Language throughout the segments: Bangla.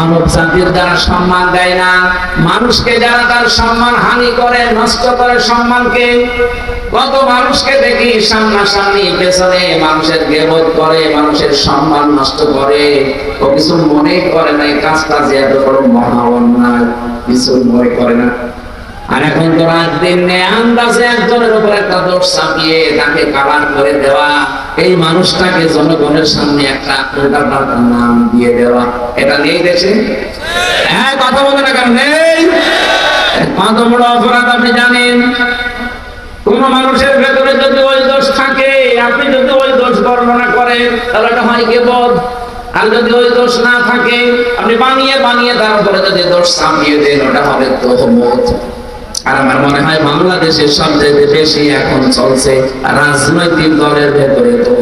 মানব জাতির দ্বারা সম্মান দেয় না। মানুষকে যারা তার সম্মান হানি করে, নষ্ট করে সম্মানকে, কত মানুষকে দেখি সামনাসামনি পেছনে মানুষের গেবত করে, মানুষের সম্মান নষ্ট করে। ও কিছু মনে করে না, এই কাজটা যে এত বড় মহা অন্যায়। কিছু মনে করে না। আর এখন তো রাত দিন আন্দাজে একজনের উপর একটা দোষ চাপিয়ে তাকে কালার করে দেওয়া, এই মানুষটাকে জনগণের সামনে একটা উল্টা নাম দিয়ে দেওয়া। এটা নেই দেশে? হ্যাঁ কথা বলে না কেন? নেই। কত বড় অপরাধ, আপনি জানেন। কোন মানুষের ভেতরে যদি ওই দোষ থাকে, আপনি যদি ওই দোষ বর্ণনা করেন, তাহলে এটা হয় কেবল আর যদি ওই দোষ না থাকে, আপনি বানিয়ে বানিয়ে তার উপরে যদি দোষ চাপিয়ে দেন, ওটা হবে তোহমত। আর আমার মনে হয় বাংলাদেশের সবচেয়ে বেশি এখন চলছে রাজনৈতিক দলের ভেতরে তো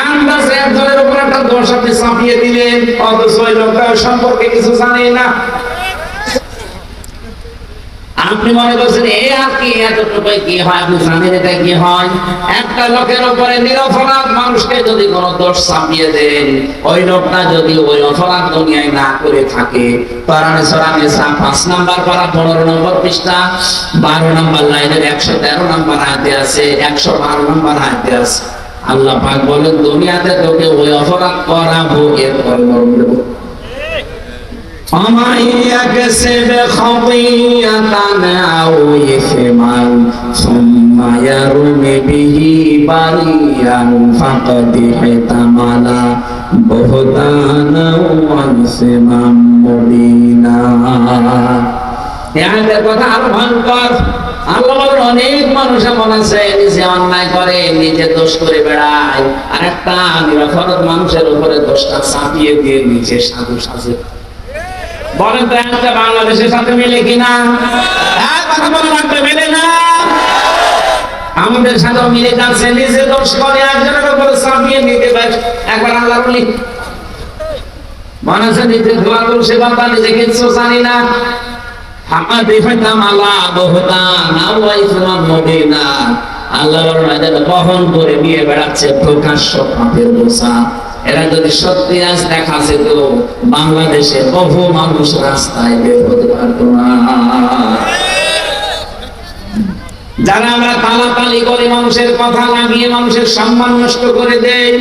আন্দাজে এক দলের উপর একটা দোষ আপনি চাপিয়ে দিলেন, অথচ ওই লোকটা সম্পর্কে কিছু জানে না। আপনি মনে করছেন, এ আর কি এতটুকু কি হয়? আপনি জানেন এটা কি হয়? একটা লোকের উপরে নিরপরাধ মানুষকে যদি কোন দোষ চাপিয়ে দেন, ওই লোকটা যদি ওই অপরাধ দুনিয়ায় না করে থাকে কোরআনে সূরা নিসা 5 নাম্বার পারা 15 নম্বর পৃষ্ঠা 12 নম্বর লাইনের 113 নম্বর আয়াতে আছে 112 নম্বর আয়াতে আছে। আল্লাহ পাক বলেন, দুনিয়াতে তোকে ওই অপরাধ করাবো, এরপরে মরণ ومن يكسب خطيئة أو إثما ثم يرم به بريئا فقد احتمل بهتانا وإثما مبينا এদের কথা আরো ভয়ঙ্কর আল্লাহ বলেন অনেক মানুষ এমন আছে নিজে অন্যায় করে নিজে দোষ করে বেড়ায় আর একটা নিরপরাধ মানুষের উপরে দোষটা চাপিয়ে দিয়ে নিজে সাধু সাজে বলেন তো একটা বাংলাদেশের সাথে মেলে কিনা? আমাদের সাথে মিলে যাচ্ছে নিজে দোষ করে, একজনের উপরে চাপিয়ে নিতে পারে একবার আল্লাহ বলি মানুষের নিজে নিজে কিচ্ছু জানি না। আল্লাহর বহন করে নিয়ে বেড়াচ্ছে প্রকাশ্য পাপের এরা যদি সত্যি আজ দেখা যেত বাংলাদেশে বহু মানুষ রাস্তায় বের হতে পারতো না। যারা আমরা তালাতালি করে মানুষের কথা লাগিয়ে মানুষের সম্মান নষ্ট করে দেই,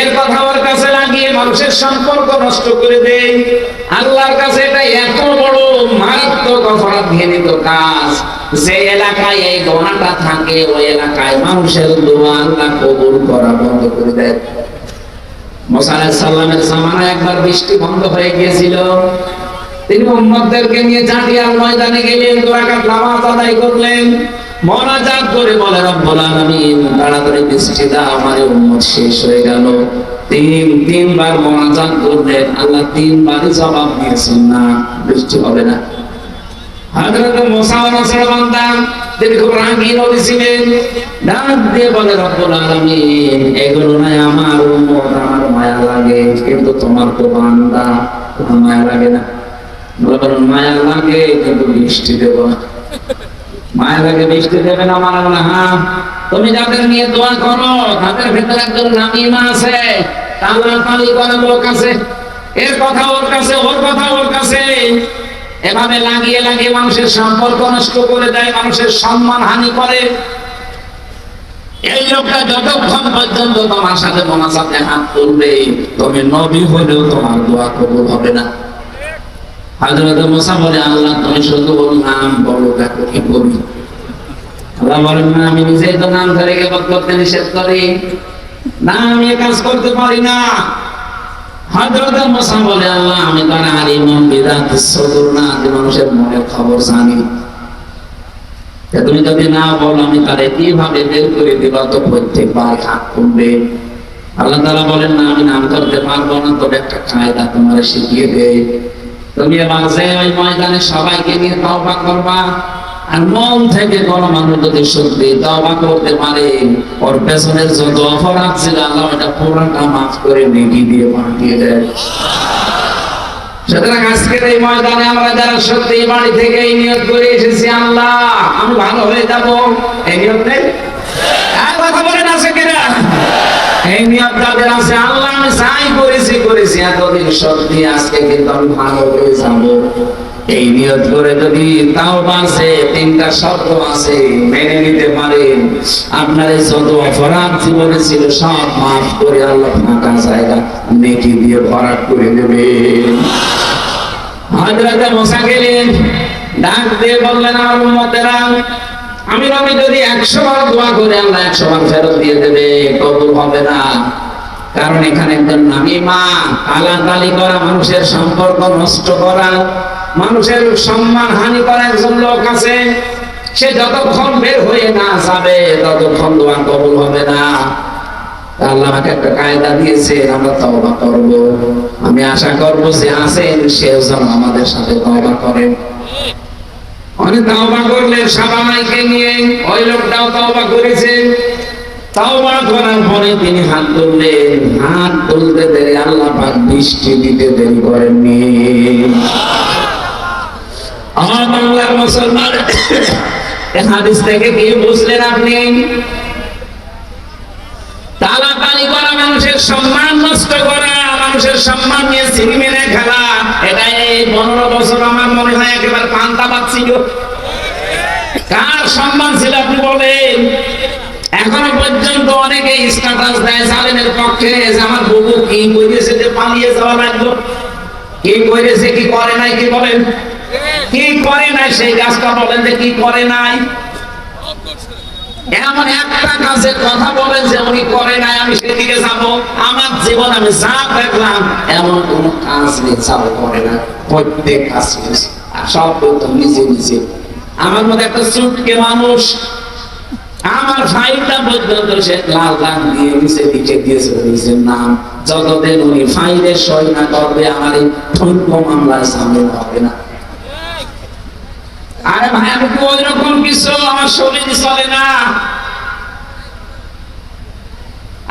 এর কথা ওর কাছে লাগিয়ে মানুষের সম্পর্ক নষ্ট করে দেই, আল্লাহর কাছে এটা এত বড় মারাত্মক অপরাধ ঘেনিত কাজ। যে এলাকায় এই গোনাটা থাকে, ওই এলাকায় মানুষের দোয়া আল্লাহ কবুল করা বন্ধ করে দেয়। মোসা সাল্লামের জামানায় একবার বৃষ্টি বন্ধ হয়ে গিয়েছিল। তিনি মোহাম্মদদেরকে নিয়ে চাটিয়ার ময়দানে গেলেন, দুরাকাত নামাজ আদায় করলেন। মনাজাত করে বলে, রব্বুল আলামিন, তাড়াতাড়ি বৃষ্টি দাও, আমার উম্মত শেষ হয়ে গেল। তিন, তিনবার মনাজাত করলেন। আল্লাহ তিনবারই জবাব দিয়েছেন, না, বৃষ্টি হবে না। হযরত মুসা রাসূল বান্দা তিনি খুব রাগী নবী ছিলেন। ডাক দিয়ে বলে, রব্বুল আলামিন, এগুলো নাই আমার উম্মত, আমার কিন্তু তোমার তো বান্দা তোমার মায়া লাগে না। বলেন মায়া লাগে কিন্তু বৃষ্টি দেব না। বৃষ্টি দেবে না মানা না হ্যাঁ? তুমি যাদের নিয়ে দোয়া করো, তাদের একজন আছে। লোক আছে। এর কথা ওর কাছে, ওর কথা ওর কাছে। এভাবে লাগিয়ে লাগিয়ে মানুষের সম্পর্ক নষ্ট করে দেয়, মানুষের সম্মান হানি করে। এই লোকটা যতক্ষণ পর্যন্ত তোমার সাথে মোনাজাতে হাত তুলবে, তুমি নবী হলেও তোমার দোয়া কবুল হবে না। বলে, আল্লাহ, তুমি শুধু নাম, বলো, দেখো কি করি। আল্লাহ বলেন, না, আমি নিজেই তো নাম ধরে করতে নিষেধ করি। না, আমি কাজ করতে পারি না। হযরত মুসা বলে, আল্লাহ, আমি বিদাতিস সুদুর না, যে মানুষের মনের খবর জানি। তা তুমি যদি না বলো, আমি তারে কীভাবে বের করে দিব? তো প্রত্যেকবার হাত করবে আল্লাহ তাআলা বলেন, না, আমি নাম করতে পারব না, তবে একটা কায়দা তোমার শিখিয়ে দে। তুমি মাঝে ওই ময়দানে সবাইকে নিয়ে তওবা করবা, আর মন থেকে কোনো মানুষ যদি সত্যি তওবা করতে পারে, ওর পেছনের যত অপরাধ ছিল, আল্লাহ এটা পুরোটা মাফ করে নেকি দিয়ে পাঠিয়ে দেয়। সুতরাং আজকের এই ময়দানে আমরা যারা সত্যি বাড়ি থেকে এই নিয়ত করে এসেছি, আল্লাহ, আমি ভালো হয়ে যাব। এই নিয়ত নেই? কথা বলেন আছে কিনা এই নিয়ত যাদের আছে। আল্লাহ, আমি করেছি করেছি। এতদিন সত্যি আজকে কিন্তু আমি ভালো হয়ে যাব। এই নিয়ত করে যদি তাও বাসে তিনটা শর্ত আছে, মেনে নিতে পারেন। আপনার এই যত অপরাধ জীবনে ছিল, সব মাফ করে আল্লাহ ফাঁকা জায়গা নেকি দিয়ে ভরাট করে দেবে হযরতে মুসা গেলেন, ডাক দিয়ে বললেন, আমার উম্মতেরা, আমি নবী যদি একশো বার দোয়া করে আল্লাহ একশো বার ফেরত দিয়ে দেবে, কবুল হবে না। কারণ এখানে একজন নামি মা তালাতালি করা, মানুষের সম্পর্ক নষ্ট করা, মানুষের সম্মান হানি করা একজন লোক আছে। সে যতক্ষণ বের হয়ে না যাবে, ততক্ষণ দোয়া কবুল হবে না। আল্লাহ আমাকে একটা কায়দা দিয়েছে, আমরা তওবা করব। আমি আশা করব যে আছেন, সেও যেন আমাদের সাথে তওবা করেন। তওবা নিয়ে ওই লোকটাও তওবা করেছে তওবা করার পরে তিনি হাত তুললেন। হাত তুলতে দেরি, আল্লাহ পাক বৃষ্টি দিতে দেরি করেননি। আমার বাংলার মুসলমান হাদিস থেকে কি বুঝলেন আপনি? তালাতালি করা, মানুষের সম্মান নষ্ট করা, মানুষের সম্মান নিয়ে সিনেমেনে খেলা। এটা এই পনেরো বছর আমার মনে হয় একেবারে পান্তা পাচ্ছিল কার সম্মান ছিল আপনি বলেন? এখনও পর্যন্ত অনেকে স্ট্যাটাস দেয় জালেমের পক্ষে, যে আমার বুবু কি করেছে যে পালিয়ে যাওয়া লাগল কি করেছে কি করে নাই, কি বলেন? কি করে নাই? সেই গাছটা বলেন যে কি করে নাই? এমন একটা কাজের কথা বলেন যে উনি করে নাই, আমি সেদিকে যাব। আমার জীবন আমি যা দেখলাম, এমন কোন কাজ নেই চাও করে না। প্রত্যেক কাজ আর সব করতো নিজে নিজে। আমার মধ্যে একটা চুটকে মানুষ। আমার ফাইলটা পর্যন্ত সে লাল দাগ দিয়ে নিচে লিখে দিয়েছে, নিজের নাম। যতদিন উনি ফাইলের সই না করবে, আমার এই মামলায় সামিল হবে না। আরে ভাই আমি তো ওই রকম কিছু আমার শরীর চলে না।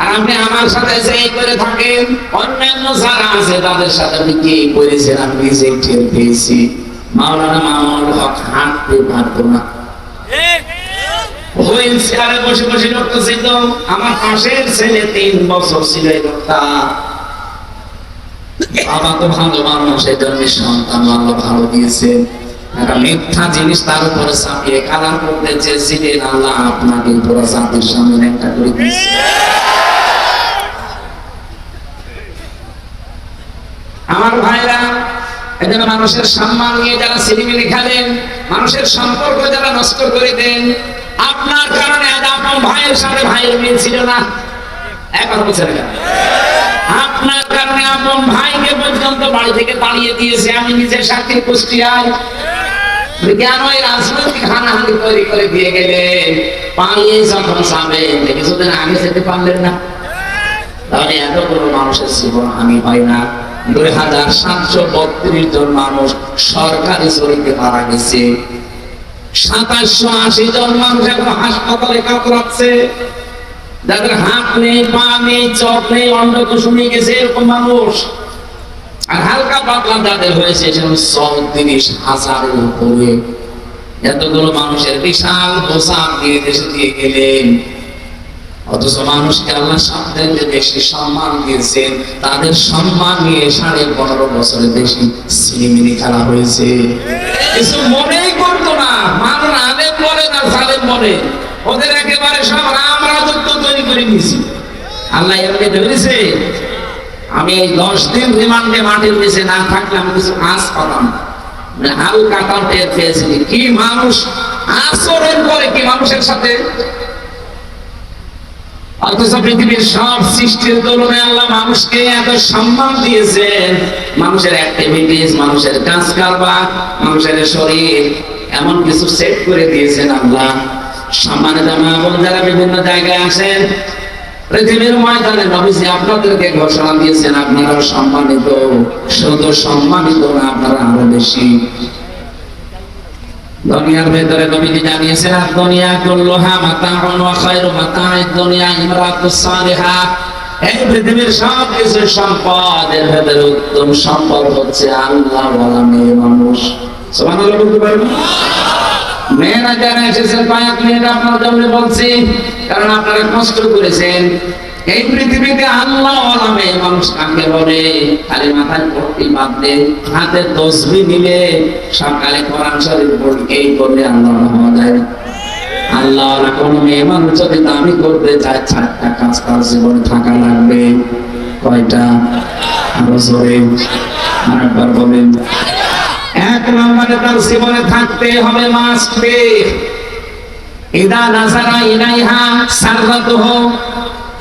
আর আপনি আমার সাথে করে থাকেন, অন্যান্য যারা আছে তাদের সাথে আপনি কি করেছেন? আমি পেয়েছি। মাওলানা হক হাঁটতে না। চেয়ারে বসে বসে ছিল। আমার পাশের ছেলে তিন বছর ছিল এই বাবা তো ভালো মানুষ এই জন্য সন্তান ভালো দিয়েছেন। মিথ্যা জিনিস তার উপরে চাপিয়ে কালার করতে চেয়েছিলেন আল্লাহ আপনাকে পুরো জাতির সামনে একটা করে দিয়েছে আমার ভাইরা এজন্য মানুষের সম্মান নিয়ে যারা সিনেমিনি খেলেন, মানুষের সম্পর্ক যারা নষ্ট করে দেন, আপনার কারণে আজ আপনার ভাইয়ের সাথে ভাইয়ের মিল ছিল না এখন বলছেন কেন? আপনার কারণে আপন ভাইকে পর্যন্ত বাড়ি থেকে তাড়িয়ে দিয়েছে আমি নিজে সাক্ষী কুষ্টিয়ায় হয় না। দুই হাজার সাতশো বত্রিশ জন মানুষ সরকারি মারা গেছে। সাতাশশো আশি জন মানুষ এখন হাসপাতালে কাতরাচ্ছে যাদের হাত নেই, পা নেই, চোখ নেই অন্ধকে শুনে গেছে এরকম মানুষ। আর হালকা পাতলা যাদের হয়েছে সেরকম চৌত্রিশ হাজারের উপরে। এতগুলো মানুষের বিশাল পোশাক দিয়ে দেশে দিয়ে গেলেন। অথচ মানুষকে আল্লাহ সবথেকে বেশি সম্মান দিয়েছেন, তাদের সম্মান নিয়ে সাড়ে পনেরো বছরের বেশি সিনেমিনি খেলা হয়েছে। কিছু মনেই করতো না। মানুষ আলেম বলে না সালেম বলে। ওদের একেবারে সব রাম রাজত্ব তৈরি করে নিয়েছি। আল্লাহ এমনি ধরেছে, আমি দশ দিন রিমান্ডে মাটির নিচে না থাকলে আমি কিছু না। মানে হালকা টের কি মানুষ কি মানুষের সাথে? অথচ পৃথিবীর সব সৃষ্টির তুলনায় আল্লাহ মানুষকে এত সম্মান দিয়েছেন। মানুষের অ্যাক্টিভিটিস মানুষের কাজ কারবার মানুষের শরীর, এমন কিছু সেট করে দিয়েছেন আল্লাহ। সম্মানিত মা বোন যারা বিভিন্ন জায়গায় আসেন, পৃথিবীর ময়দানে নবীজি আপনাদেরকে ঘোষণা দিয়েছেন আপনারা সম্মানিত, শুধু সম্মানিত না, আপনারা আরও বেশি। দুনিয়ার ভেতরে নবীজি জানিয়েছেন আর দুনিয়া দুনিয়া সালিহা। এই পৃথিবীর সব কিছু সম্পদ এর ভেতরে উত্তম সম্পদ হচ্ছে আল্লাহ মেয়ে মানুষ। বলতে পারবেন? মেয়েরা যারা এসেছেন কয়েক মিনিট আপনার জন্য বলছি, কারণ আপনারা কষ্ট করেছেন। এই পৃথিবীতে আল্লাহ নামে মানুষ কাকে বলে? খালি মাথায় পট্টি বাঁধলে, হাতে তসবি নিলে সকালে কোরআন শরীফ পড়কেই করলে আল্লাহ হওয়া যায় আল্লাহ মেয়ে মানুষ যদি দামি করতে চায়, চারটা কাজ তার থাকা লাগবে। কয়টা? বলেন। এক নম্বরে তার জীবনে থাকতে হবে মাস্ক। ইদা নাজারা ইলাইহা সাররাতুহু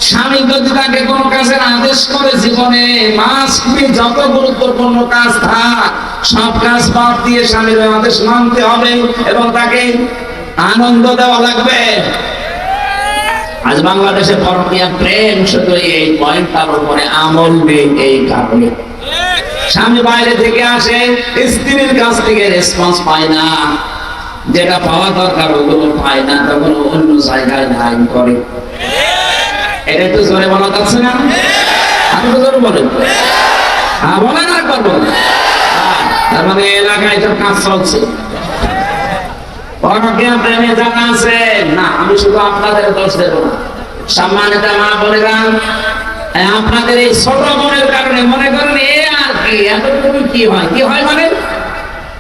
স্বামী যদি তাকে কোনো কাজের আদেশ করে জীবনে, মাস্ক যত গুরুত্বপূর্ণ কাজ থাক, সব কাজ বাদ দিয়ে স্বামীর আদেশ মানতে হবে এবং তাকে আনন্দ দেওয়া লাগবে। আজ বাংলাদেশে পরকীয়া প্রেম, শুধু এই পয়েন্টটার উপরে আমল নেই, এই কারণে। স্বামী বাইরে থেকে আসে, স্ত্রীর কাছ থেকে রেসপন্স পায় না। যেটা পাওয়া দরকার, ওগুলো পায় না, তখন অন্য জায়গায় লাইন করে। এটা একটু জোরে বলা যাচ্ছে না? আমি তো জোরে বলেন। হ্যাঁ বলেন করব তার মানে এলাকায় তো কাজ চলছে। না, আমি শুধু আপনাদের দোষ দেব না। সম্মানিত মা এই আপনাদের এই ছোট বোনের কারণে মনে করেন এ আর কি এতটুকু কি হয়? কি হয় মানে?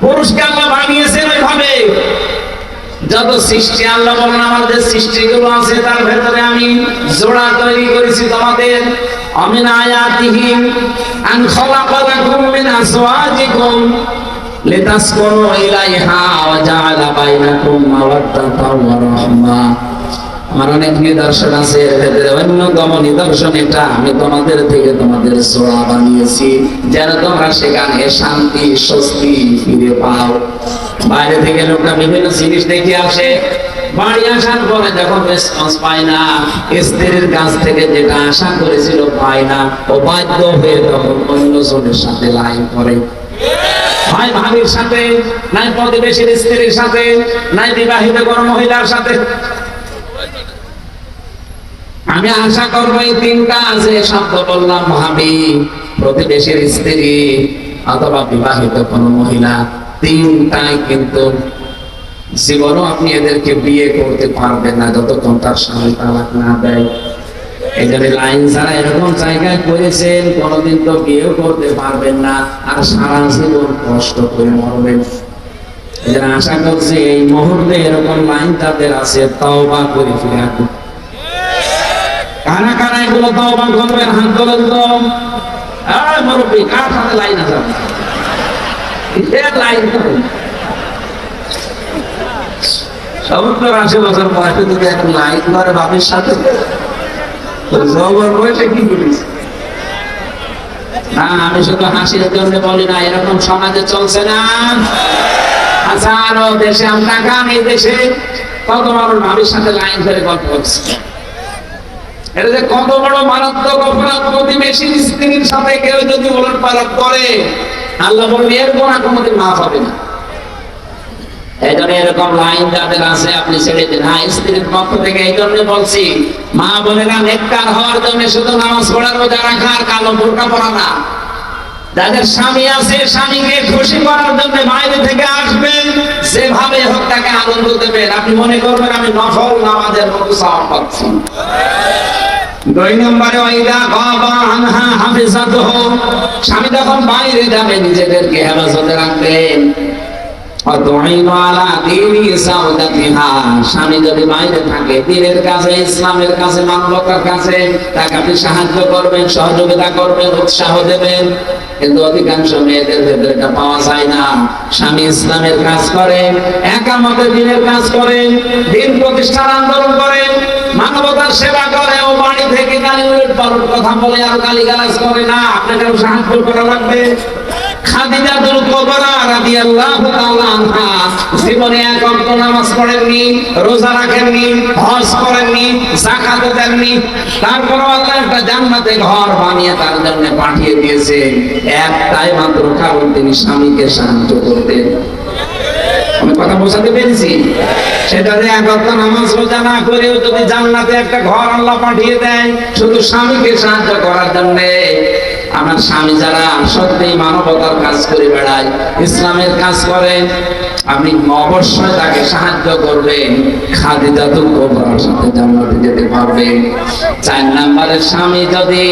পুরুষকে আল্লাহ বানিয়েছেন ওইভাবে। যত সৃষ্টি আল্লাহ বলেন, আমাদের সৃষ্টিগুলো আছে, তার ভেতরে আমি জোড়া তৈরি করেছি তোমাদের। অমিন আয়াতিহিম আন খলাকালাকুম মিন আসওয়াজিকুম লিতাসকুনু ইলাইহা ওয়া জাআলা বাইনাকুম মাওয়াদ্দাতাও ওয়া রাহমা। আমার অনেক নিদর্শন আছে অন্যতম নিদর্শন এটা। আমি তোমাদের থেকে তোমাদের জোড়া বানিয়েছি। যেন তোমরা সেখানে শান্তি, স্বস্তি ফিরে পাও। বাইরে থেকে বিভিন্ন জিনিস দেখে আসে। বাড়ি আসার পরে যখন রেসপন্স পায় না, স্ত্রীর কাছ থেকে যেটা আশা করেছিল পায় না। ও বাধ্য হয়ে তখন অন্য জনের সাথে লাইন করে। হয় ভাবির সাথে, নাই প্রতিবেশীর স্ত্রীর সাথে, নাই বিবাহিত কোনো মহিলার সাথে। আমি আশা করব এই তিনটা আছে, শব্দ বললাম ভাবি প্রতিবেশীর স্ত্রী অথবা বিবাহিত কোন মহিলা, তিনটাই কিন্তু জীবনও আপনি এদেরকে বিয়ে করতে পারবেন না, যতক্ষণ তার স্বামী তালাক না দেয়। এই লাইন ছাড়া এরকম জায়গায় করেছেন, কোনোদিন তো বিয়েও করতে পারবেন না, আর সারা জীবন কষ্ট করে মরবেন। আশা করছি এই মুহূর্তে এরকম লাইন তাদের আছে তাও বা করে ফিরে কারা কারা এগুলো তওবা করবেন হাত তোলেন তো কার সাথে লাইন আছে লাইন বছর লাইন করে বাপের সাথে জবর কি করিস? না, আমি শুধু হাসির জন্য বলি না, এরকম সমাজে চলছে না। হাজারো দেশে, আমরা এই দেশে কত মানুষ ভাবির সাথে লাইন ধরে গল্প করছে। এটা যে কত বড় মারাত্মক অপরাধ প্রতিবেশীর স্ত্রীর সাথে কেউ যদি ওলট পালট করে, আল্লাহ বলবে, এর গোনা কোনোদিন মাফ হবে না। এই জন্য এরকম লাইন যাদের আছে, আপনি ছেড়ে দিন। হ্যাঁ স্ত্রীর পক্ষ থেকে এই জন্য বলছি, মা বোনেরা নেককার হওয়ার জন্য শুধু নামাজ পড়ার রোজা রাখা আর কালো বোরকা পরা না। যাদের স্বামী আছে, স্বামীকে খুশি করার জন্য বাইরে থেকে আসবেন, যেভাবে হোক তাকে আনন্দ দেবেন। আপনি মনে করবেন, আমি নফল নামাজের মতো সাওয়াব পাচ্ছি। দুই নম্বরে স্বামী বাইরে যাবে, নিজেদেরকে হেফাজতে রাখবেন সাহায্য করবেন, সহযোগিতা করবেন, উৎসাহ দেবেন। কিন্তু অধিকাংশ মেয়েদের ভেতরে এটা পাওয়া যায় না। স্বামী ইসলামের কাজ করে, একামতে দিনের কাজ করেন দিন প্রতিষ্ঠান আন্দোলন করে। মানবতার সেবা করে ও বাড়ি থেকে গালি পালট কথা বলে আর গালি গালাজ করে না। আপনাকে সাহায্য করা লাগবে। তারপর একটা বানিয়ে তার জন্য পাঠিয়ে দিয়েছে। একটাই মাত্র কারণ তিনি স্বামীকে সাহায্য করতেন। কথা বোঝাতে পেরেছি। সেটা যে নামাজ রোজা না করেও যদি জান্নাতে একটা ঘর আল্লাহ পাঠিয়ে দেয়, শুধু স্বামীকে সাহায্য করার জন্য। আমার স্বামী যারা মানবতার কাজ করে বেড়ায়, ইসলামের কাজ করে, আপনি অবশ্যই তাকে সাহায্য করবেন। কোবরার সাথে জান্নাতে যেতে পারবেন চার নাম্বারের স্বামী যদি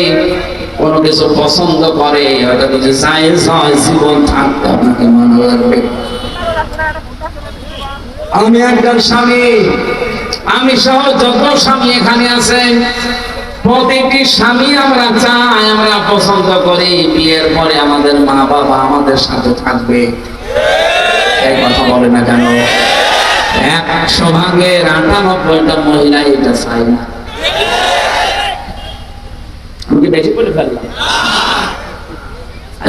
কোনো কিছু পছন্দ করে ওটা যদি জায়েজ হয়, জীবন থাকতে, আপনাকে মানা লাগবে আমি একজন স্বামী। আমি সহ যত স্বামী এখানে আছেন, প্রতিটি স্বামী আমরা চাই, আমরা পছন্দ করি, বিয়ের পরে আমাদের মা বাবা আমাদের সাথে থাকবে। এই কথা বলে না কেন? একশো ভাগের আটানব্বইটা মহিলা এটা চাই না।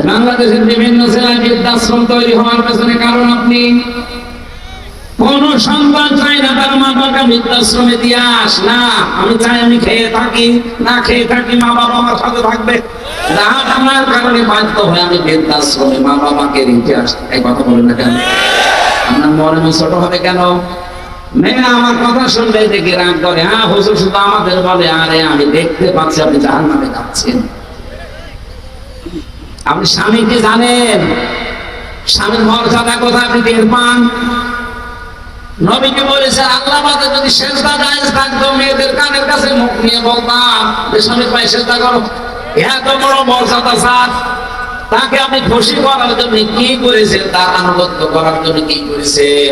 বাংলাদেশের বিভিন্ন জেলায় বৃদ্ধাশ্রম তৈরি হওয়ার পেছনে কারণ আপনি? কোন সন্তান চাই না, তার মা বৃদ্ধাশ্রমে দিয়ে আস। না, আমি চাই আমি খেয়ে থাকি, না খেয়ে থাকি মা বাবা আমার সাথে থাকবে। আমার কারণে বাধ্য হয়ে আমি বৃদ্ধাশ্রমে মা বাবাকে রেখে এই কথা বলেন না কেন? আপনার মনে ছোট হবে কেন? আমার কথা শুনলে দেখে রাগ করে। হ্যাঁ হুজুর শুধু আমাদের বলে, আরে আমি দেখতে পাচ্ছি, আপনি জাহান নামে যাচ্ছেন। আপনি স্বামীকে জানেন? স্বামীর মর্যাদা কোথায় আপনি টের পান? নবীকে বলেছে, আল্লাহ বাদে যদি শেষদা জায়েজ থাকতো, মেয়েদের কানের কাছে মুখ নিয়ে বলতাম যে স্বামী পায়ে শেষদা করো। এত বড় মর্যাদা স্যার। তাকে আমি খুশি করার জন্য কি করেছেন? তার আনুগত্য করার জন্য কি করেছেন?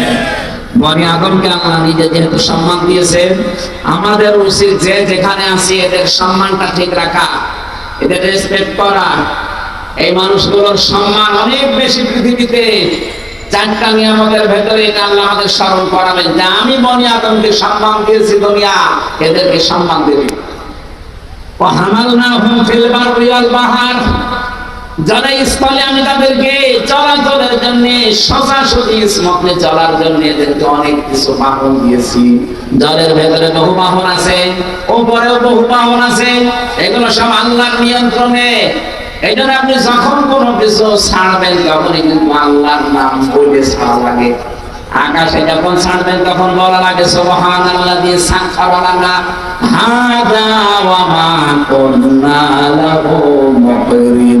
বনি আদমকে আল্লাহ নিজে যেহেতু সম্মান দিয়েছেন আমাদের উচিত যে যেখানে আছি এদের সম্মানটা ঠিক রাখা, এদের রেসপেক্ট করা। এই মানুষগুলোর সম্মান অনেক বেশি পৃথিবীতে। চারটা নিয়ামতের ভেতরে এটা আল্লাহ আমাদের স্মরণ করাবেন যে আমি বনি আদমকে সম্মান দিয়েছি দুনিয়া, এদেরকে সম্মান দেবে। হামাল না হুম ফিলবার রিয়াল বাহার। যারা স্থলে আমি তাদেরকে চলাচলের জন্য, সোজাসুজি স্মগ্নে চলার জন্য এদেরকে অনেক কিছু বাহন দিয়েছি। জলের ভেতরে বহু বাহন আছে উপরেও বহু বাহন আছে, এগুলো সব আল্লাহর নিয়ন্ত্রণে। এই জন্য আপনি যখন কিছু ছাড়বেন তখনই কিন্তু আল্লাহর নাম বলে ছাড়া লাগে। আকাশে যখন ছাড়বেন তখন বলা লাগে সুবহান আল্লাহ দিয়ে মা কুন্না লাহু মুকরিমিন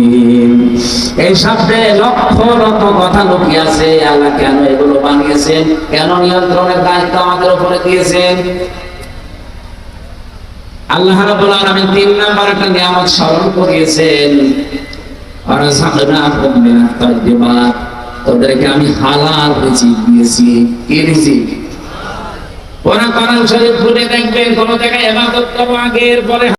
এই শব্দে লক্ষ লক্ষ কথা লুকিয়ে আল্লাহ কেন এগুলো বানিয়েছেন? কেন নিয়ন্ত্রণের দায়িত্ব আমাদের উপরে দিয়েছেন? আল্লাহ রাব্বুল আলামিন তিন নাম্বার একটা নিয়ামত স্মরণ করিয়েছেন। তাইয়্যিবাত আমি হালাল রিজিক দিয়েছি। কি রিজিক? ওরা কোরআন শরীফ খুলে দেখবেন কোন জায়গায় ইবাদত করো আগে